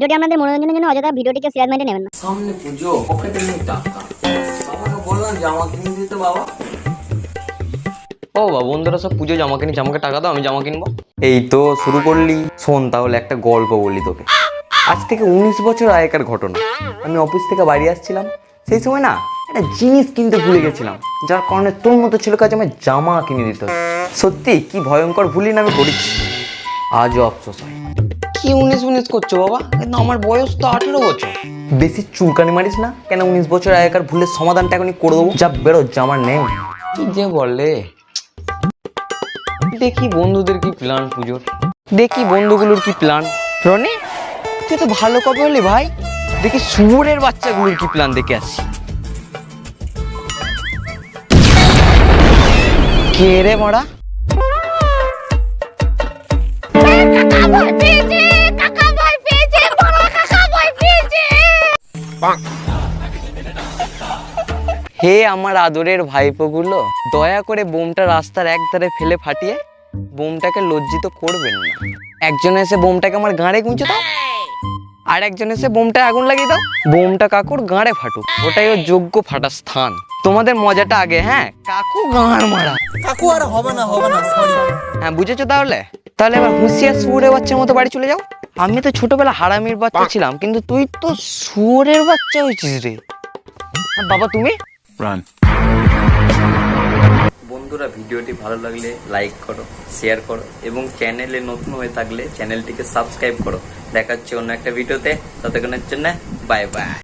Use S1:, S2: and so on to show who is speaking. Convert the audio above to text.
S1: ভিডিওটি আপনাদের মনোরঞ্জনের জন্য অযথা ভিডিওটিকে সিরিয়াস মাইন্ডে নেবেন না।
S2: সামনে পুজো পকেটে নেই টাকা। বাবাকে বললাম জামা কিনে দিতে বাবা।
S3: ও বা বন্ধুরা সব পুজো জামা কিনি জামাকে টাকা দাও আমি জামা কিনবো। এই তো শুরু করলি। শোন তাহলে একটা গল্প বলি তোকে। আজ থেকে উনিশ বছর আগেকার ঘটনা। আমি অফিস থেকে বাড়ি আসছিলাম। সেই সময় না একটা জিনিস কিনতে ভুলে গেছিলাম। যার কারণে তোর মতো ছিল কাছে আমার জামা কিনে দিতে সত্যি কি ভয়ঙ্কর ভুলি না আমি করেছি। আজও আফসোস হয়। কি উনিশ উনিশ করছ বাবা? কিন্তু আমার বয়স তো আঠেরো বছর। বেশি চুলকানি মারিস না? কেন উনিশ বছর আগেকার ভুলের সমাধানটা এখনই করে দেবো? যা বেরো জামার নেই কি যে বলে? দেখি বন্ধুদের কি প্ল্যান পুজোর। দেখি বন্ধুগুলোর কি প্ল্যান রনি তুই তো ভালো কবে হলি ভাই। দেখি শুয়োরের বাচ্চাগুলোর কি প্ল্যান দেখে আসি। কে রে মারা? হে আমার আদরের ভাইপোগুলো দয়া করে বোমটা রাস্তার এক ধারে ফেলে ফাটিয়ে বোমটাকে লজ্জিত করবেন না। একজন এসে বোমটাকে আমার গাঁড়ে গুঁজে দাও। আর একজন এসে বোমটা আগুন লাগিয়ে দাও। বোমটা কাকুর গাঁড়ে ফাটুক। ওটাই ওর যোগ্য ফাটার স্থান। তোমাদের মজাটা আগে হ্যাঁ? কাকু গাঁড় মারা।
S4: কাকু আর হবে না হবে না
S3: হ্যাঁ বুঝেছ তাহলে? তাহলে এবার হুঁশিয়ার শুয়োরের বাচ্চার মতো বাড়ি চলে যাও। আমি তো ছোটবেলা হারামির বাচ্চা ছিলাম কিন্তু তুই তো শুয়োরের বাচ্চা হয়েছিস রে। আর বাবা তুমি? বন্ধুরা ভিডিওটি ভালো লাগলে লাইক করো শেয়ার করো এবং চ্যানেলে নতুন হয়ে থাকলে চ্যানেলটিকে সাবস্ক্রাইব করো। দেখাচ্ছে অন্য একটা ভিডিওতে ততক্ষণের জন্য বাই বাই।